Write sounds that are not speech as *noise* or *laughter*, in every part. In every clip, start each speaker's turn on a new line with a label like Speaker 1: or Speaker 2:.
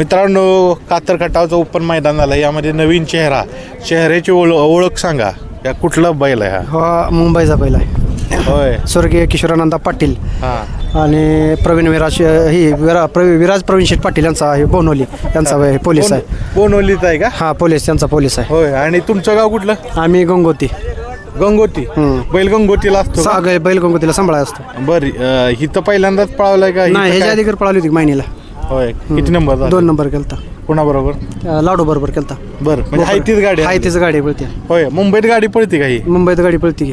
Speaker 1: मित्रांनो कातर खटावचं ओपन मैदान झालं. यामध्ये नवीन चेहरा. चेहऱ्याची ओळ ओळख सांगा. या कुठला बैल आहे
Speaker 2: हा? मुंबईचा पहिला आहे.
Speaker 1: हा होय.
Speaker 2: स्वर्गीय किशोरानंदा पाटील.
Speaker 1: हा.
Speaker 2: आणि प्रवीण विराज ही विरा प्रवी विराज प्रवीण शेठ पाटील यांचा आहे बोनवली यांचा आहे, पोलीस आहे.
Speaker 1: बोनवलीच आहे का?
Speaker 2: हा पोलीस त्यांचा पोलीस आहे.
Speaker 1: होय. आणि तुमचं गाव कुठलं?
Speaker 2: आम्ही गंगोती.
Speaker 1: गंगोती.
Speaker 2: हम्म.
Speaker 1: बैल गंगोतीला असतो का?
Speaker 2: साग बैल गंगोतीला सांभाळा असतो.
Speaker 1: बर अं, हिथं पहिल्यांदाच पळवलाय का?
Speaker 2: नाही ह्याच्या
Speaker 1: काय?
Speaker 2: आधी पळाली होती महिनीला
Speaker 1: होय. किती नंबर झाला?
Speaker 2: दोन नंबर केलता.
Speaker 1: कोणाबरोबर?
Speaker 2: अं, लाडू बरोबर केलता.
Speaker 1: बर म्हणजे हाय तीच गाडी
Speaker 2: हाय
Speaker 1: आहे.
Speaker 2: तीच गाडी पळते
Speaker 1: होय मुंबईत गाडी पळते का ही?
Speaker 2: मुंबईत गाडी पळते की.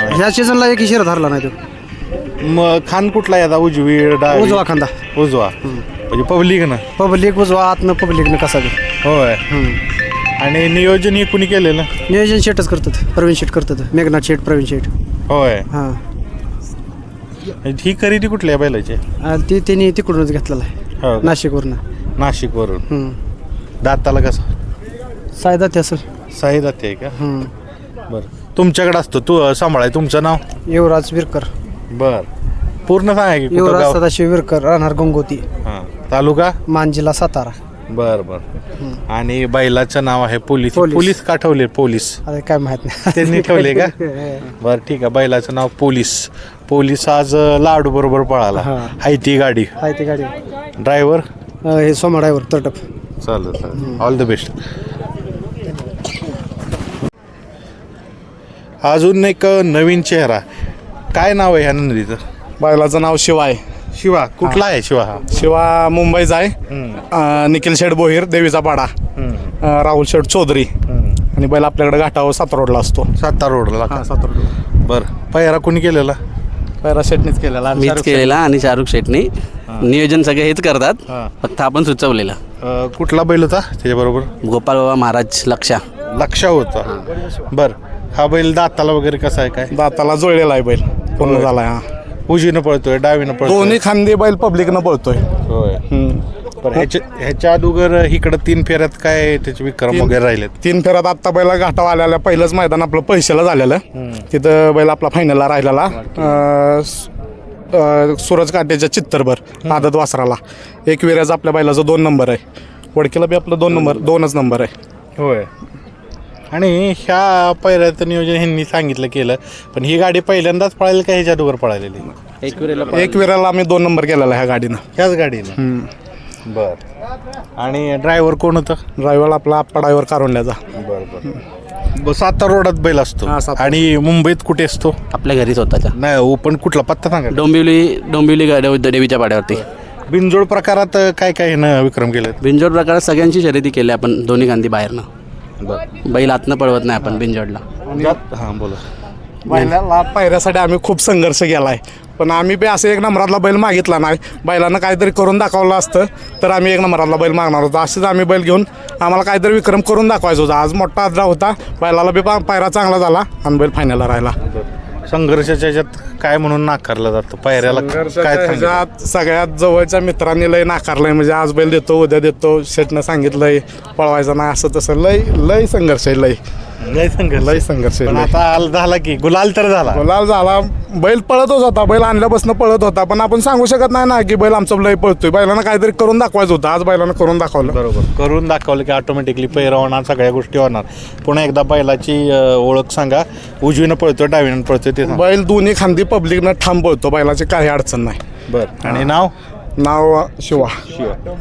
Speaker 2: ह्या. सीझनला एक इशिरा धरला नाही तो.
Speaker 1: मग खान कुठला आहे आता? उजवी डावी?
Speaker 2: उजवा खांदा.
Speaker 1: उजवा. म्हणजे पब्लिक ना?
Speaker 2: पब्लिक उजवा आतनं पब्लिकनं कसा बी.
Speaker 1: होय. आणि नियोजन हे कुणी केलेलं?
Speaker 2: नियोजन शेटच करतात. प्रवीण शेट करतात. मेघनाथ शेट प्रवीण शेट.
Speaker 1: होय.
Speaker 2: हां.
Speaker 1: ही खरेदी कुठल्या बैलाची?
Speaker 2: ती त्यांनी तिकडूनच घेतलेला आहे.
Speaker 1: हो?
Speaker 2: नाशिकवरनं.
Speaker 1: नाशिक वरून
Speaker 2: हम्म.
Speaker 1: दाताला कसं?
Speaker 2: सायदा ते असेल
Speaker 1: साई दाते आहे का?
Speaker 2: हम्म.
Speaker 1: बरं. तुमच्याकडे असतो. तू अं, सांभाळाय. तुमचं नाव?
Speaker 2: युवराज विरकर.
Speaker 1: बर. पूर्ण सांगा की कुठं
Speaker 2: युवराज
Speaker 1: गाव?
Speaker 2: सदाशिव विरकर राहणार गंगोती.
Speaker 1: हां. तालुका?
Speaker 2: मांजिला सातारा.
Speaker 1: बर बर. आणि बैलाचं नाव आहे पोलीस.
Speaker 2: पोलीस.
Speaker 1: पोलीस का ठेवले पोलीस?
Speaker 2: आता काय माहीत नाही.
Speaker 1: त्यांनी ठेवले का? *laughs* बर ठीक आहे. बैलाचं नाव पोलीस. पोलीस आज लाडू बरोबर पळाला.
Speaker 2: हां.
Speaker 1: हाय ती गाडी.
Speaker 2: हाय ती गाडी.
Speaker 1: ड्रायव्हर?
Speaker 2: हे सोमा ड्रायव्हर तटप.
Speaker 1: चालेल चालेल. ऑल द बेस्ट अजून एक नवीन चेहरा. काय नाव आहे ह्या नंदीचं?
Speaker 3: बैलाचं नाव शिवा आहे
Speaker 1: शिवा कुठला आहे शिवा? हा
Speaker 3: शिवा मुंबईचा आहे. अं, निखिल शेठ बोहीर देवीचा पाडा. अं, राहुल शेठ चौधरी. आणि बैल आपल्याकडे घाटावर सात रोडला असतो.
Speaker 1: सातारा रोडला का?
Speaker 3: सात रोड
Speaker 1: बर. पहिरा कोणी केलेला?
Speaker 3: पैरा शेटनीच केलेला.
Speaker 4: मीच केलेला आणि शाहरुख शेटनी नियोजन सगळे हेच करतात.
Speaker 1: हां.
Speaker 4: फक्त आपण सुचवलेलं.
Speaker 1: अं, कुठला बैल होता? त्याच्याबरोबर?
Speaker 4: गोपाल बाबा महाराज लक्षा.
Speaker 1: लक्षा होता. बर. हा बैल दाताला वगैरे कसा आहे काय?
Speaker 3: दाताला जुळलेला आहे बैल. पूर्ण. झालाय हा.
Speaker 1: उजवीनं पळतोय डावीनं पळतोय.
Speaker 3: दोन्ही खांदी बैल पब्लिकनं पळतोय.
Speaker 1: होय.
Speaker 3: हम्म.
Speaker 1: बरं ह्याच्या ह्याच्या अगोदर इकडं तीन फेऱ्यात काय त्याचे विक्रम वगैरे राहिलेत?
Speaker 3: तीन फेऱ्यात आत्ता बैला घाटावर आलेल्या पहिलंच मैदान आपलं पैशाला झालेलं. तिथं बैल आपला फायनलला राहिलेला. अं, स- अं, सूरज काट्याच्या चित्तरभर आदत वासराला. एक विऱ्याचा आपल्या बैलाचा दोन नंबर आहे. वडकीला बी आपलं दोन नंबर दोनच नंबर आहे.
Speaker 1: होय. आणि ह्या पहिल्याचं नियोजन ह्यांनी सांगितलं केलं. पण ही गाडी पहिल्यांदाच पळायला का ह्याच्या अगोदर पळालेली?
Speaker 4: एक वेळेला
Speaker 3: एक विऱ्याला आम्ही दोन नंबर केलेला ह्या गाडीनं.
Speaker 1: ह्याच गाडीनं? बर. आणि ड्रायव्हर कोण होतं?
Speaker 3: ड्रायव्हर आपला आप्पा ड्रायव्हर कारोंड्याचा
Speaker 1: बर बर. सातारा रोडात बैल असतो.
Speaker 3: हा, सातारा.
Speaker 1: आणि मुंबईत कुठे असतो?
Speaker 4: आपल्या घरी स्वतःच्या.
Speaker 1: नाही ओपन कुठला? पत्ता सांगा.
Speaker 4: डोंबिवली डोंबिवली गाड्या देवीच्या पाड्यावरती.
Speaker 1: बिनजोड प्रकारात काय काय न विक्रम केले
Speaker 4: बिंजोड प्रकारात सगळ्यांची शर्यती केली आपण दोन्ही गांधी बाहेरनं. बैल आतनं पळवत नाही आपण बिंजोडला
Speaker 1: हां बोला.
Speaker 3: बैलाला पायऱ्यासाठी आम्ही खूप संघर्ष केला आहे पण आम्ही बी असं एक नंबरातला बैल मागितला नाही. बैलानं काहीतरी करून दाखवलं असतं तर आम्ही एक नंबरातला बैल मागणार होतो. असेच आम्ही बैल घेऊन आम्हाला काहीतरी विक्रम करून दाखवायचा होता. आज मोठा आजरा होता. बैलाला बी पा- पायरा चांगला झाला आणि बैल फायनलला राहिला.
Speaker 1: संघर्षाच्या ह्याच्यात काय म्हणून नाकारलं जातं? पायऱ्याला काय सांगितलं?
Speaker 3: ह्याच्यात सगळ्यात जवळच्या मित्रांनी लय नाकारलंय. म्हणजे आज बैल देतो उद्या देतो शेटनं सांगितलंय पळवायचं नाही असं तसं लय लय संघर्ष आहे लय.
Speaker 1: लय संघर्ष.
Speaker 3: लय संघर्ष आहे
Speaker 1: पण
Speaker 3: लय.
Speaker 1: आता आल झाला की गुलाल तर झाला.
Speaker 3: गुलाल झाला. बैल पळतच होता. बैल आणल्यापासून पळत होता. पण आपण सांगू शकत नाही ना की बैल आमचं लय पळतोय. बैलांना काहीतरी करून दाखवायचं होतं. आज बैलानं करून दाखवलं.
Speaker 1: बरोबर. करून दाखवलं की ऑटोमॅटिकली पैरा होणार सगळ्या गोष्टी होणार. पुन्हा एकदा बैलाची अं, ओळख सांगा. उजवीनं पळतोय डावीनं पळतोय ते सांगा
Speaker 3: बैल दोन्ही खांदी पब्लिकनं ठाम पळतो बैलाची काही अडचण नाही.
Speaker 1: बर. आणि नाव?
Speaker 3: नाव शिवा.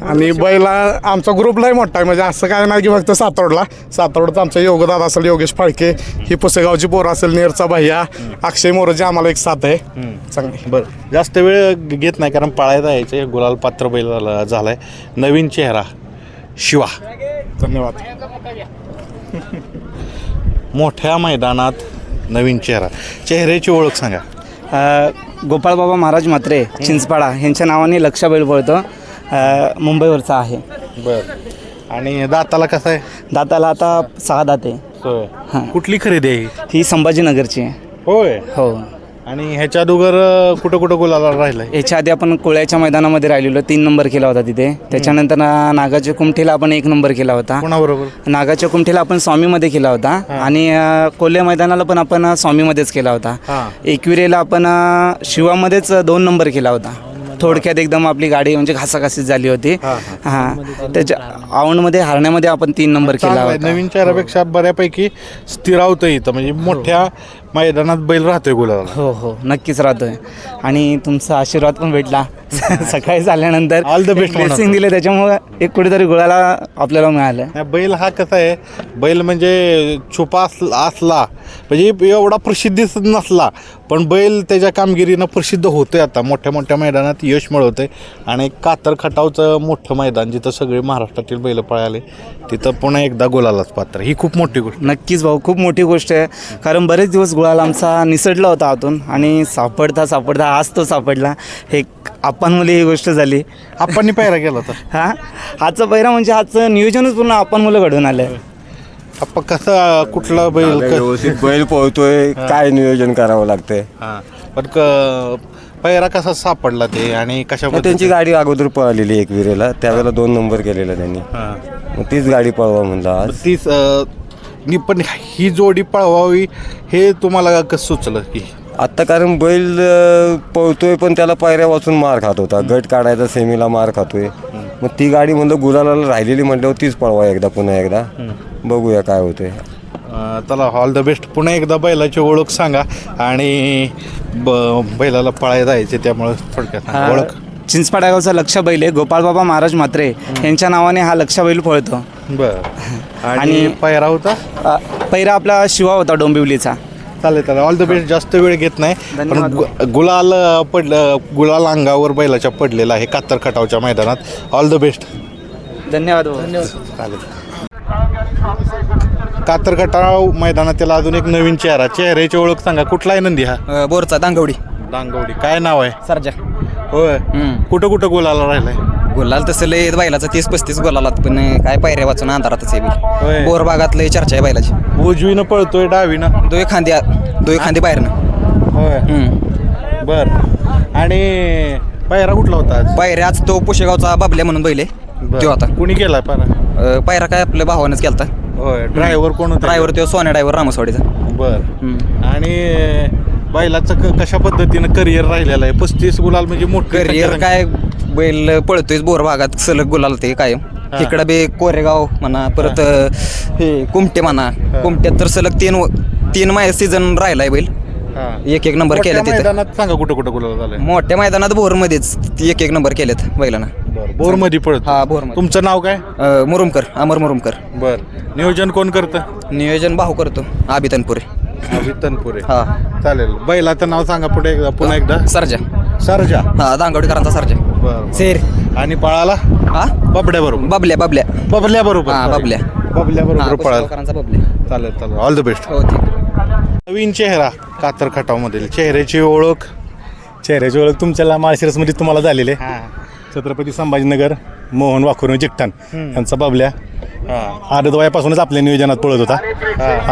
Speaker 3: आणि बैला आमचा ग्रुप लय मोठा आहे. म्हणजे असं काय नाही की फक्त सातरोडला. सातरोडचा आमचा योगदादा असेल योगेश फाळके. ही पुसेगावची पोरं असेल नेरचा भैया. अक्षय मोरची आम्हाला एक साथ आहे. चांगली.
Speaker 1: बर. जास्त वेळ घेत नाही कारण पाळायला यायचं गुलाल पात्र बैल झाला- झालाय. नवीन चेहरा शिवा.
Speaker 3: धन्यवाद.
Speaker 1: मोठ्या मैदानात नवीन चेहरा. चेहऱ्याची ओळख सांगा.
Speaker 5: गोपाळबाबा महाराज म्हात्रे चिंचपाडा यांच्या नावाने लक्ष बैल पळतो अ, मुंबईवरचा आहे.
Speaker 1: बर. आणि दाताला कसं आहे?
Speaker 5: दाताला आता सहा दाते. हां.
Speaker 1: कुठली खरेदी आहे ही?
Speaker 5: ही संभाजीनगरची आहे.
Speaker 1: होय.
Speaker 5: हो.
Speaker 1: आणि ह्याच्या अगोदर कुठं कुठं गुलाला राहिलाय?
Speaker 5: याच्या आधी आपण कोळ्याच्या मैदानामध्ये राहिलेलो तीन नंबर केला होता तिथे. त्याच्यानंतर नागाच्या कुमठीला आपण एक नंबर केला होता.
Speaker 1: कोणाबरोबर?
Speaker 5: नागाच्या कुमठीला आपण स्वामीमध्ये केला होता. आणि कोल्हे मैदानाला पण आपण स्वामीमध्येच केला होता.
Speaker 1: हां.
Speaker 5: एकविरेला आपण शिवामध्येच दोन नंबर केला होता. थोडक्यात एकदम आपली गाडी म्हणजे घासाघासीच झाली होती. हां त्याच्या औंडमध्ये हारण्यामध्ये आपण तीन नंबर केला
Speaker 1: नवीन चेहऱ्यापेक्षा बऱ्यापैकी स्थिरावतं इथं. म्हणजे मोठ्या मैदानात बैल राहतोय गुलाला.
Speaker 5: हो हो. नक्कीच राहतोय. आणि तुमचा आशीर्वाद पण भेटला. *laughs* सकाळी झाल्यानंतर
Speaker 1: All the best म्हणा.
Speaker 5: ब्लेसिंग दिले त्याच्यामुळे एक कुठेतरी गुळाला आपल्याला मिळालं.
Speaker 1: नाही, बैल हा कसा आहे बैल म्हणजे छुपा असला असला म्हणजे एवढा प्रसिद्धीच नसला पण बैल त्याच्या कामगिरीनं प्रसिद्ध होतोय आता. मोठ्या मोठ्या मैदानात यश मिळवतंय. आणि कातर खटावचं मोठं मैदान जिथं सगळे महाराष्ट्रातील बैल पळाले तिथं पुन्हा एकदा गोलालाच पात्र. ही खूप मोठी गोष्ट
Speaker 5: नक्कीच भाऊ खूप मोठी गोष्ट आहे. कारण बरेच दिवस गुळाल आमचा निसटला होता आतून आणि सापडता सापडता आज तो सापडला. हे आपण मुले ही गोष्ट झाली.
Speaker 1: आपण पायरा गेला होता. *laughs*
Speaker 5: हा? आजचा पहिरा म्हणजे आजचं नियोजनच पूर्ण आपण मुलं घडून आलं
Speaker 1: आपण कसा कुठला बैल क-
Speaker 6: व्यवस्थित बैल पोहतोय काय नियोजन करावं लागतंय?
Speaker 1: हा. पण क पैरा कसा सापडला ते आणि कशा
Speaker 6: मग त्यांची गाडी अगोदर पळालेली एक विरेला. त्यावेळेला दोन नंबर केलेला त्यांनी. मग तीच गाडी पळवा म्हणलं आज.
Speaker 1: तीच अं, नि पण ही जोडी पळवावी हे तुम्हाला कसं सुचलं की?
Speaker 6: आत्ता कारण बैल अं, पळतोय पण त्याला पायऱ्या वाचून मार खात होता. गट काढायचा सेमीला मार खातोय. मग ती गाडी म्हणलं गुलाला राहिलेली म्हटल्यावर तीच पळवा एकदा पुन्हा एकदा. बघूया काय होतंय.
Speaker 1: अं, चला ऑल द बेस्ट पुन्हा एकदा बैलाची ओळख सांगा. आणि ब बैलाला पळायला जायचे त्यामुळे थोडक्यात. सांगा. ओळख.
Speaker 5: चिंचपाडागावचा लक्ष बैल आहे. गोपाळबाबा महाराज म्हात्रे यांच्या नावाने हा लक्ष बैल पळतो.
Speaker 1: बर. आणि
Speaker 5: आणि-
Speaker 1: पायरा होता?
Speaker 5: अ, पहिला आपला शिवा होता डोंबिवलीचा.
Speaker 1: चालेल चालेल. ऑल द बेस्ट जास्त वेळ घेत नाही. पण
Speaker 5: धन्यवाद.
Speaker 1: गु- गुलाल अं, पडलं गुलाल अंगावर बैलाच्या पडलेला आहे कातर खटावच्या मैदानात. ऑल द बेस्ट
Speaker 5: धन्यवाद.
Speaker 1: चालेल. कातर खटाव मैदानात त्याला अजून एक नवीन चेहरा. चेहऱ्याची ओळख सांगा. कुठला आहे नंदी हा?
Speaker 7: बोरचा दांगवडी.
Speaker 1: डांगवडी काय नाव आहे?
Speaker 7: सरजा.
Speaker 1: होय. कुठं कुठं गुलाला राहिलाय?
Speaker 7: गोलाल तसं लय बैलाचं तीस पस्तीस गोलालात पण काय पायऱ्या वाचून अंधारातच आहे
Speaker 1: होय.
Speaker 7: बोर भागात लय चर्चा आहे बैलाची.
Speaker 1: उजवीनं पळतोय डावीनं.
Speaker 7: दोय खांदी दोय खांदी बाहेरनं.
Speaker 1: होय.
Speaker 7: हम्म.
Speaker 1: बर. आणि पायरा कुठला होता आज?
Speaker 7: पायऱ्या आज तो पुशेगावचा बाबल्या म्हणून बैल आहे. तो होता
Speaker 1: कुणी केलाय पायरा?
Speaker 7: अ, पायरा काय आपल्या भावानंच केलता.
Speaker 1: होय. ड्रायव्हर कोण होता?
Speaker 7: ड्रायव्हर तो सोन्या ड्रायव्हर रामसवाडीचा.
Speaker 1: बर.
Speaker 7: हम्म.
Speaker 1: आणि बैलाचं क- कशा पद्धतीनं करिअर राहिलेलं आहे? पस्तीस गुलाल म्हणजे मोठं
Speaker 7: करिअर काय बैल पळतोय बोर भागात सलग गुलाल ते कायम. इकडं बी कोरेगाव म्हणा परत हे. कुमटे म्हणा. कुमट्यात तर सलग तीन तीन माय सीझन राहिलाय बैल. एक एक नंबर केले तिथे
Speaker 1: मैदानात सांगा कुठं कुठं गुलाल झालंय.
Speaker 7: मोठ्या मैदानात बोरमध्येच एक एक नंबर केलेत बैलांना.
Speaker 1: बोरमध्ये पळत
Speaker 7: हा, बोरमध्ये.
Speaker 1: तुमचं नाव काय?
Speaker 7: अ, मुरुमकर अमर मुरुमकर.
Speaker 1: बर. नियोजन कोण करतं?
Speaker 7: नियोजन भाऊ करतो आबितनपुरे.
Speaker 1: अभित तनपुरे
Speaker 7: हा.
Speaker 1: चालेल. बैलाचं नाव सांगा पुढे एकदा पुन्हा एकदा.
Speaker 7: सरजा.
Speaker 1: सरजा.
Speaker 7: हा दांगवडीकरांचा सरजा.
Speaker 1: बर
Speaker 7: सेर.
Speaker 1: आणि पळाला?
Speaker 7: हा?
Speaker 1: बबड्या बरोबर
Speaker 7: बबल्या बबल्या.
Speaker 1: बबल्या बरोबर
Speaker 7: हा. बबल्या.
Speaker 1: बबल्या बरोबर पळाला.
Speaker 7: बबल्या.
Speaker 1: चालेल चालेल. ऑल द बेस्ट
Speaker 7: हो ठीक.
Speaker 1: नवीन चेहरा कातर खटावमधील. चेहऱ्याची ओळख.
Speaker 8: चेहऱ्याची ओळख तुमच्याला माळशिरसमध्ये तुम्हाला झालेली आहे. छत्रपती संभाजीनगर मोहन वाखुर जिकटान. यांचा बाबल्या. आदत वयापासूनच आपल्या नियोजनात पळत होता.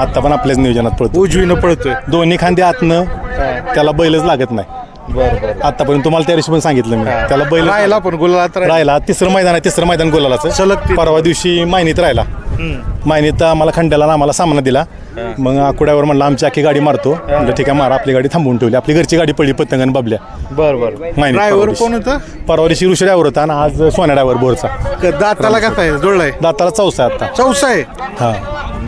Speaker 8: आता पण आपल्याच नियोजनात पळतो
Speaker 1: उजवीनं पळतोय.
Speaker 8: दोन्ही खांदे आतनं. त्याला बैलच लागत नाही.
Speaker 1: बरं
Speaker 8: आतापर्यंत तुम्हाला त्या दिवशी पण सांगितलं मी. त्याला बैल
Speaker 1: राहिला पण गुलालात राहिला.
Speaker 8: तिसरं मैदान आहे तिसरं मैदान गोलालाचं.
Speaker 1: सलग
Speaker 8: परवा दिवशी मायनीत राहिला. मायनीत आम्हाला खंड्याला आणि आम्हाला सामना दिला. मग आकुड्यावर म्हणलं आमची आखी गाडी मारतो. म्हणजे ठीक आहे मारा. आपली गाडी थांबवून ठेवली. आपली घरची गाडी पडली पतंगन बाबल्या.
Speaker 1: बर बर.
Speaker 8: माहिती
Speaker 1: ड्रायव्हर कोण होतं?
Speaker 8: परवा दिवशी ऋषी ड्रायव्हर होता आणि आज सोन्या ड्रायव्हर बोरचा.
Speaker 1: दाताला कसा आहे? जुळलाय
Speaker 8: दाताला चौसा आहे आता.
Speaker 1: चौसा आहे?
Speaker 8: हा.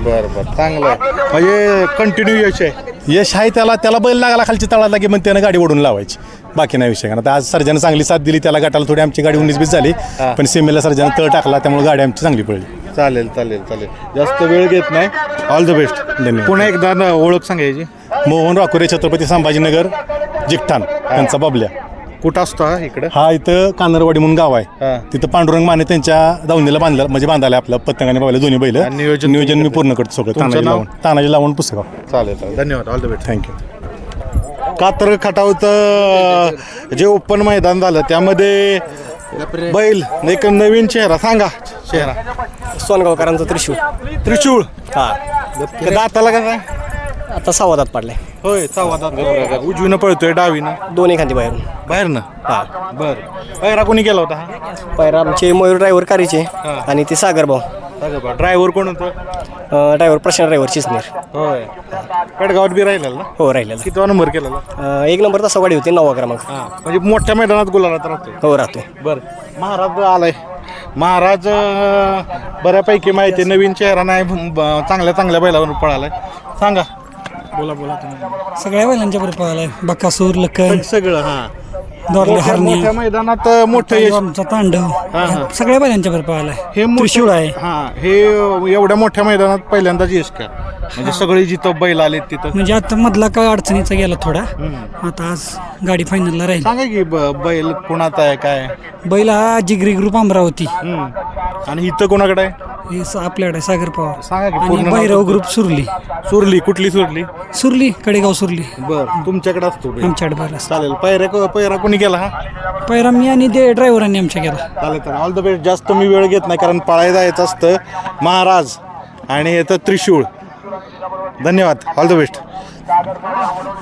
Speaker 1: बर बर. चांगलं आहे. म्हणजे कंटिन्यू यश आहे.
Speaker 8: यश आहे त्याला त्याला बैल लागला खालची तळाला की मग त्यानं गाडी ओढून लावायची. बाकी नाही विषय कारण आता आज सर्जानं चांगली साथ दिली त्याला गटाला थोडी आमची गाडी उन्नीस बीस झाली पण सीमेला सर्जानं तळ टाकला त्यामुळे गाडी आमची चांगली पडली.
Speaker 1: चालेल चालेल चालेल. जास्त वेळ घेत नाही. ऑल द बेस्ट
Speaker 8: धन्यवाद.
Speaker 1: पुन्हा एकदा न- ओळख सांगायची.
Speaker 8: मोहन राखुरे छत्रपती संभाजीनगर जिकठाण यांचा बाबल्या.
Speaker 1: कुठं असतो हा इकडं?
Speaker 8: हा इथं कानरवाडी म्हणून गाव
Speaker 1: हा.
Speaker 8: आहे तिथं पांडुरंग माने त्यांच्या दावणीला बांधलं म्हणजे बांधायला आपलं पतंगाने बाबा दोन्ही बैल.
Speaker 1: आणि नियोजन
Speaker 8: नियोजन मी पूर्ण करतो सगळं
Speaker 1: तुमचं
Speaker 8: तानाजी
Speaker 1: नाव?
Speaker 8: लावून. तानाजी लावून पुस्तक.
Speaker 1: चालेल चालेल. धन्यवाद. ऑल द बेस्ट
Speaker 8: थँक्यू
Speaker 1: कातर खटावचं जे ओपन मैदान झालं त्यामध्ये बैल एक नवीन चेहरा. सांगा. चेहरा.
Speaker 2: सोनगावकरांचा त्रिशूळ.
Speaker 1: त्रिशूळ?
Speaker 2: हा.
Speaker 1: दाताला कसा
Speaker 2: आता सव्वादात पडलाय
Speaker 1: होय दात उजवीनं पळतोय डावीनं?
Speaker 2: दोन्ही खांदी बाहेरून.
Speaker 1: बाहेरनं? हा बर. पहिरा कोणी केला होता हा?
Speaker 2: पायरा आमचे मयूर ड्रायव्हर कारीचे आणि ते सागर भाऊ.
Speaker 1: ड्रायव्हर कोण होतं?
Speaker 2: Driver Prashant driver Chisner.
Speaker 1: होय. पेडगावात बी राहिलेला ना?
Speaker 2: हो राहिलेला.
Speaker 1: कितवा नंबर केलेला?
Speaker 2: एक नंबर तसा गाडी होती नववा क्रमांक.
Speaker 1: हा म्हणजे मोठ्या मैदानात गुलालात राहतोय.
Speaker 2: हो राहतो.
Speaker 1: बर. महाराज आलाय. महाराज अं, बऱ्यापैकी माहिती आहे, नवीन चेहरा नाही ब- चांगल्या चांगल्या बैलावर पळालाय. सांगा. बोला बोला तुम्ही.
Speaker 9: सगळ्या बैलांच्या बरोबर पळालाय बकासूर लखन
Speaker 1: सगळं हा.
Speaker 9: दोरले
Speaker 1: मोठ्या-
Speaker 9: हरणी
Speaker 1: मोठ्या मैदानात अं, मोठं यश
Speaker 9: आमचा तांडव.
Speaker 1: हा.
Speaker 9: सगळ्या बैलांच्या बरोबर पळालाय
Speaker 1: हे मोठं-
Speaker 9: त्रिशूळ आहे.
Speaker 1: हा हे एवढ्या मोठ्या मैदानात पहिल्यांदाच यश का? म्हणजे सगळी जिथं बैल आले तिथं.
Speaker 9: म्हणजे आता मधला काळ अडचणीचा गेला थोडा. आता आज गाडी फायनलला राहील.
Speaker 1: सांगा की ब- बैल कोणाचा आहे काय?
Speaker 9: बैल हा जिगरी ग्रुप अमरावती.
Speaker 1: हम्म. आणि इथं कोणाकडे आहे?
Speaker 9: हे स- आपल्याकडे सागर पवार.
Speaker 1: सांगा की
Speaker 9: आणि
Speaker 1: पूर्ण नाव
Speaker 9: भैरव. ग्रुप सुरली.
Speaker 1: सुरली कुठली सुरली?
Speaker 9: सुरली कडेगाव सुरली.
Speaker 1: बर तुमच्याकडे असतो बैल.
Speaker 9: आमच्याकडे बैल असतो.
Speaker 1: चालेल पैरा को- पैरा कोणी केला हा?
Speaker 9: पहिला मी आणि ते ड्रायव्हरांनी आमच्या गेला
Speaker 1: चालेल तर ऑल द बेस्ट जास्त मी वेळ घेत नाही कारण पळायला जायचं असतं. महाराज आणि येतं त्रिशूळ. धन्यवाद. All the best